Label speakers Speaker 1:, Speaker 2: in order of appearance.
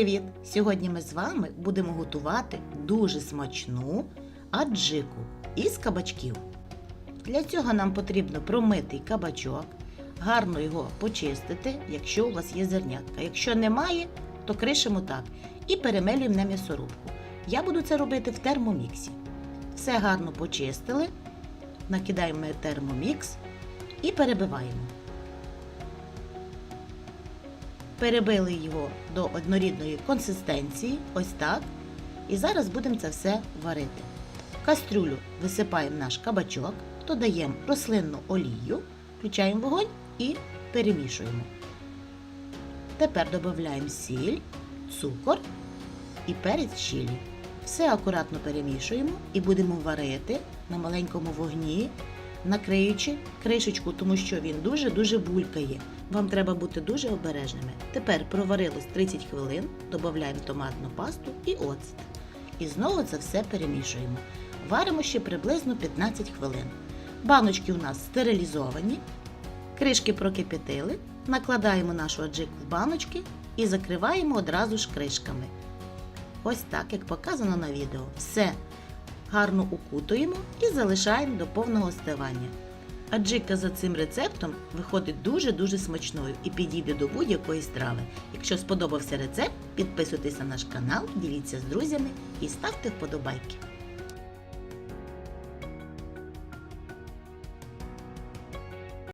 Speaker 1: привіт! Сьогодні ми з вами будемо готувати дуже смачну аджику із кабачків. Для цього нам потрібно промитий кабачок, гарно його почистити, якщо у вас є зернятка. Якщо немає, то кришимо так і перемелюємо на м'ясорубку. Я буду це робити в термоміксі. Все гарно почистили, накидаємо термомікс і перебиваємо. Перебили його до однорідної консистенції, ось так. І зараз будемо це все варити. В кастрюлю висипаємо наш кабачок, додаємо рослинну олію, включаємо вогонь і перемішуємо. Тепер додаємо сіль, цукор і перець чилі. Все акуратно перемішуємо і будемо варити на маленькому вогні, накриючи кришечку, тому що він дуже-дуже булькає. Вам треба бути дуже обережними. Тепер проварилось 30 хвилин, додаємо томатну пасту і оцет. І знову це все перемішуємо. Варимо ще приблизно 15 хвилин. Баночки у нас стерилізовані, кришки прокипятили, накладаємо нашу аджику в баночки і закриваємо одразу ж кришками. Ось так, як показано на відео. Все гарно укутуємо і залишаємо до повного остивання. Аджика за цим рецептом виходить дуже-дуже смачною і підійде до будь-якої страви. Якщо сподобався рецепт, підписуйтесь на наш канал, діліться з друзями і ставте вподобайки.